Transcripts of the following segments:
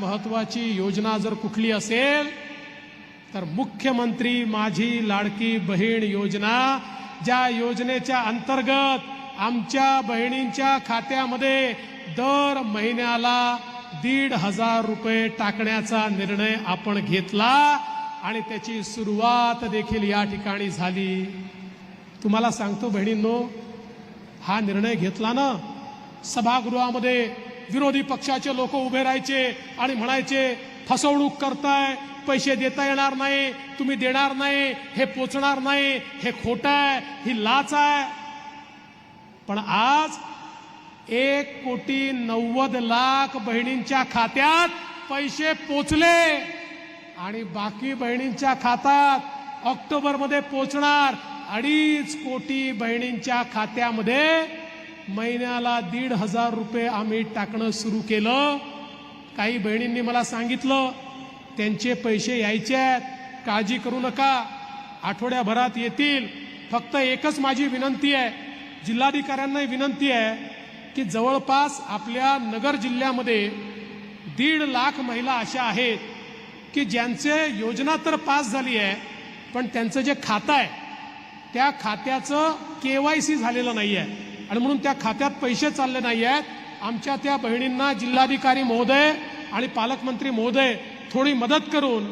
महत्वाची योजना जर कुठली असेल तर मुख्यमंत्री माझी लाडकी बहीण योजना ज्या योजनेच्या अंतर्गत आमच्या बहिणींच्या खात्यामध्ये दर महिन्याला दीड हजार रुपये टाकण्याचा निर्णय आपण घेतला आणि त्याची सुरुवात देखील या ठिकाणी झाली. तुम्हाला सांगतो बहिणींनो हा निर्णय घेतला ना सभागृहामध्ये विरोधी पक्षाचे लोक उभे राहायचे आणि म्हणायचे फसवणूक करताय पैसे देता येणार नाही तुम्ही देणार नाही हे पोचणार नाही हे खोट आहे ही लाच आहे. पण आज एक कोटी नव्वद लाख बहिणींच्या खात्यात पैसे पोचले आणि बाकी बहिणींच्या खात्यात ऑक्टोबरमध्ये पोचणार अडीच कोटी बहिणींच्या खात्यामध्ये महिन्याला दीड हजार रुपये आम्ही टाकणं सुरू केलं. काही बहिणींनी मला सांगितलं त्यांचे पैसे यायचे आहेत. काळजी करू नका. आठवड्याभरात येतील. फक्त एकच माझी विनंती आहे जिल्हाधिकाऱ्यांनाही विनंती आहे की जवळपास आपल्या नगर जिल्ह्यामध्ये दीड लाख महिला अशा आहेत की ज्यांचे योजना तर पास झाली आहे पण त्यांचं जे खातं आहे त्या खात्याचं के वाय सी झालेलं नाही आहे आणि म्हणून त्या खात्यात पैसे चालले नाही आहेत आमच्या त्या बहिणींना जिल्हाधिकारी महोदय आणि पालकमंत्री महोदय थोडी मदत करून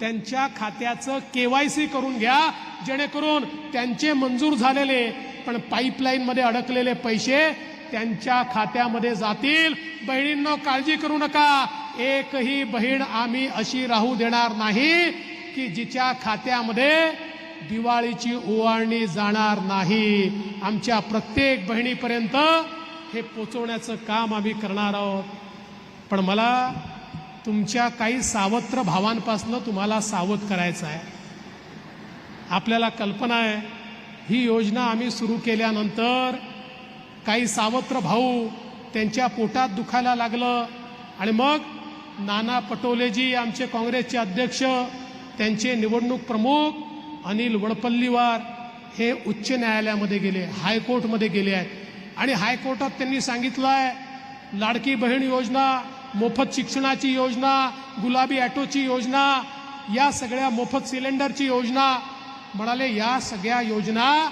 त्यांच्या खात्याचं केवायसी करून घ्या जेणेकरून त्यांचे मंजूर झालेले पण पाईपलाईनमध्ये अडकलेले पैसे त्यांच्या खात्यामध्ये जातील. बहिणींना काळजी करू नका. एकही बहीण आम्ही अशी राहू देणार नाही की जिच्या खात्यामध्ये दिवाळीची ओवाळणी जाणार नाही. आमच्या प्रत्येक बहिणीपर्यंत हे पोचवण्याचं काम आम्ही करणार आहोत. पण मला तुमच्या काही सावत्र भावांपासनं तुम्हाला सावध करायचं आहे. आपल्याला कल्पना आहे ही योजना आम्ही सुरू केल्यानंतर काही सावत्र भाऊ त्यांच्या पोटात दुखायला लागलं आणि मग नाना पटोलेजी आमचे काँग्रेसचे अध्यक्ष त्यांचे निवडणूक प्रमुख अनिल वडपल्लीवार हे उच्च न्यायालयामध्ये गेले हायकोर्टमध्ये गेले आहेत. आणि हायकोर्टात त्यांनी सांगितलं आहे लाडकी बहीण योजना मोफत शिक्षणाची योजना गुलाबी ॲटोची योजना या सगळ्या मोफत सिलेंडरची योजना. म्हणाले या सगळ्या योजना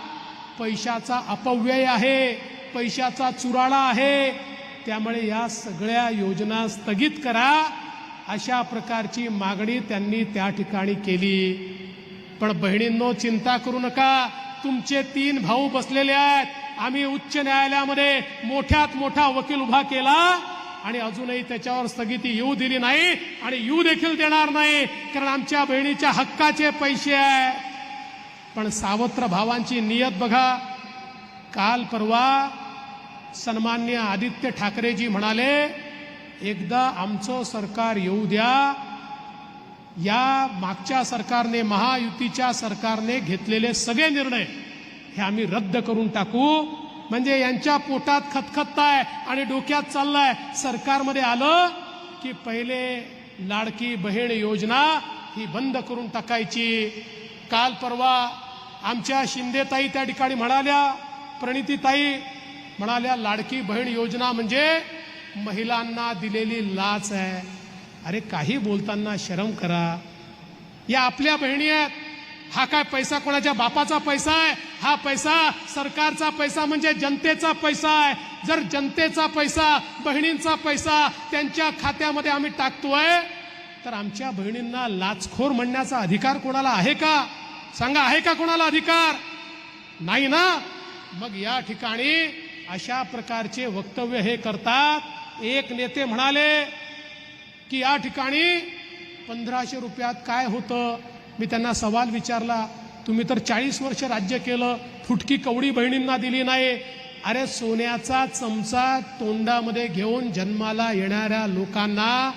पैशाचा अपव्यय आहे पैशाचा चुराडा आहे. त्यामुळे या सगळ्या योजना स्थगित करा अशा प्रकारची मागणी त्यांनी त्या ठिकाणी केली. पण बहिणींनो चिंता करू नका. तुमचे तीन भाऊ बसलेले आहेत. आम्ही उच्च न्यायालयामध्ये मोठ्यात मोठा वकील उभा केला आणि अजूनही त्याच्यावर स्थगिती येऊ दिली नाही आणि येऊ देखील देणार नाही कारण आमच्या बहिणीच्या हक्काचे पैसे आहे पण सावत्र भावांची नियत बघा. काल परवा सन्मान्य आदित्य ठाकरेजी म्हणाले एकदा आमचं सरकार येऊ द्या या मागच्या सरकारने महायुतीच्या सरकारने घेतलेले सगळे निर्णय हे आम्ही रद्द करून टाकू. म्हणजे यांच्या पोटात खतखत्ताय आणि डोक्यात चाललाय. सरकारमध्ये आलं की पहिले लाडकी बहीण योजना ही बंद करून टाकायची. काल परवा आमच्या शिंदेताई त्या ठिकाणी म्हणाल्या प्रणितीताई म्हणाल्या लाडकी बहीण योजना म्हणजे महिलांना दिलेली लाच आहे. अरे काही बोलताना शरम करा. या आपल्या बहिणी आहेत. हा काय पैसा कोणाच्या बापाचा पैसा आहे? हा पैसा सरकारचा पैसा म्हणजे जनतेचा पैसा आहे. जर जनतेचा पैसा बहिणींचा पैसा त्यांच्या खात्यामध्ये आम्ही टाकतोय तर आमच्या बहिणींना लाचखोर म्हणण्याचा अधिकार कोणाला आहे का? सांगा आहे का कोणाला अधिकार? नाही ना? मग या ठिकाणी अशा प्रकारचे वक्तव्य हे करतात. एक नेते म्हणाले की या ठिकाणी पंधराशे रुपयात काय होतं? मी त्यांना सवाल विचारला तुम्ही तर चाळीस वर्ष राज्य केलं फुटकी कवडी बहिणींना दिली नाही. अरे सोन्याचा चमचा तोंडामध्ये घेऊन जन्माला येणाऱ्या लोकांना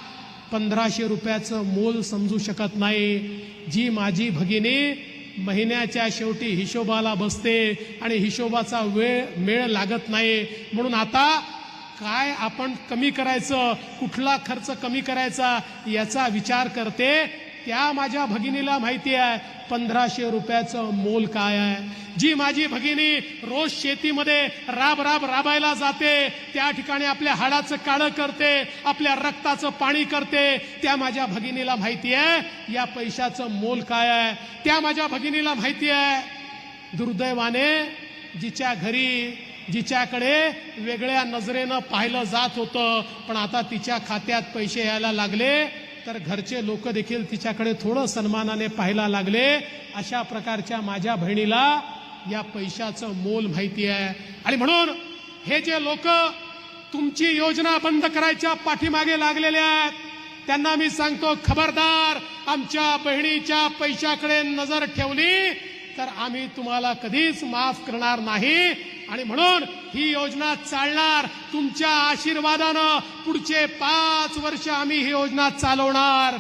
पंधराशे रुपयाचं मोल समजू शकत नाही. जी माझी भगिनी महिन्याच्या शेवटी हिशोबाला बसते आणि हिशोबाचा वेळ मेळ लागत नाही. म्हणून आता काय आपण कमी करायचं कुठला खर्च कमी करायचा याचा विचार करते. त्या माझ्या भगिनीला माहिती आहे पंधराशे रुपयाचं मोल काय आहे. जी माझी भगिनी रोज शेतीमध्ये राब राब राबायला जाते त्या ठिकाणी आपल्या हाडाचं काळं करते आपल्या रक्ताचं पाणी करते. त्या माझ्या भगिनीला माहिती आहे या पैशाचं मोल काय आहे. त्या माझ्या भगिनीला माहिती आहे दुर्दैवाने जिच्या घरी जिच्याकडे वेगळ्या नजरेनं पाहिलं जात होतं पण आता तिच्या खात्यात पैसे यायला लागले तर घरचे लोक देखील तिच्याकडे थोडं सन्मानाने पाहायला लागले. अशा प्रकारच्या माझ्या बहिणीला या पैशाचं मोल माहिती आहे. आणि म्हणून हे जे लोक तुमची योजना बंद करायच्या पाठीमागे लागलेले आहेत त्यांना मी सांगतो खबरदार आमच्या बहिणीच्या पैशाकडे नजर ठेवली तर आम्ही तुम्हाला कधीच माफ करणार नाही. आणि म्हणून ही योजना चालणार. तुमच्या आशीर्वादानं पुढचे पाच वर्ष आम्ही ही योजना चालवणार.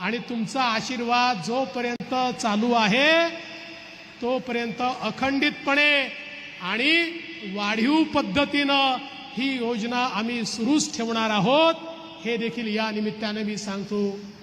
आणि तुमचा आशीर्वाद जोपर्यंत चालू आहे तोपर्यंत अखंडितपणे आणि वाढीव पद्धतीनं ही योजना आम्ही सुरूच ठेवणार आहोत. हे देखील या निमित्ताने मी सांगतो.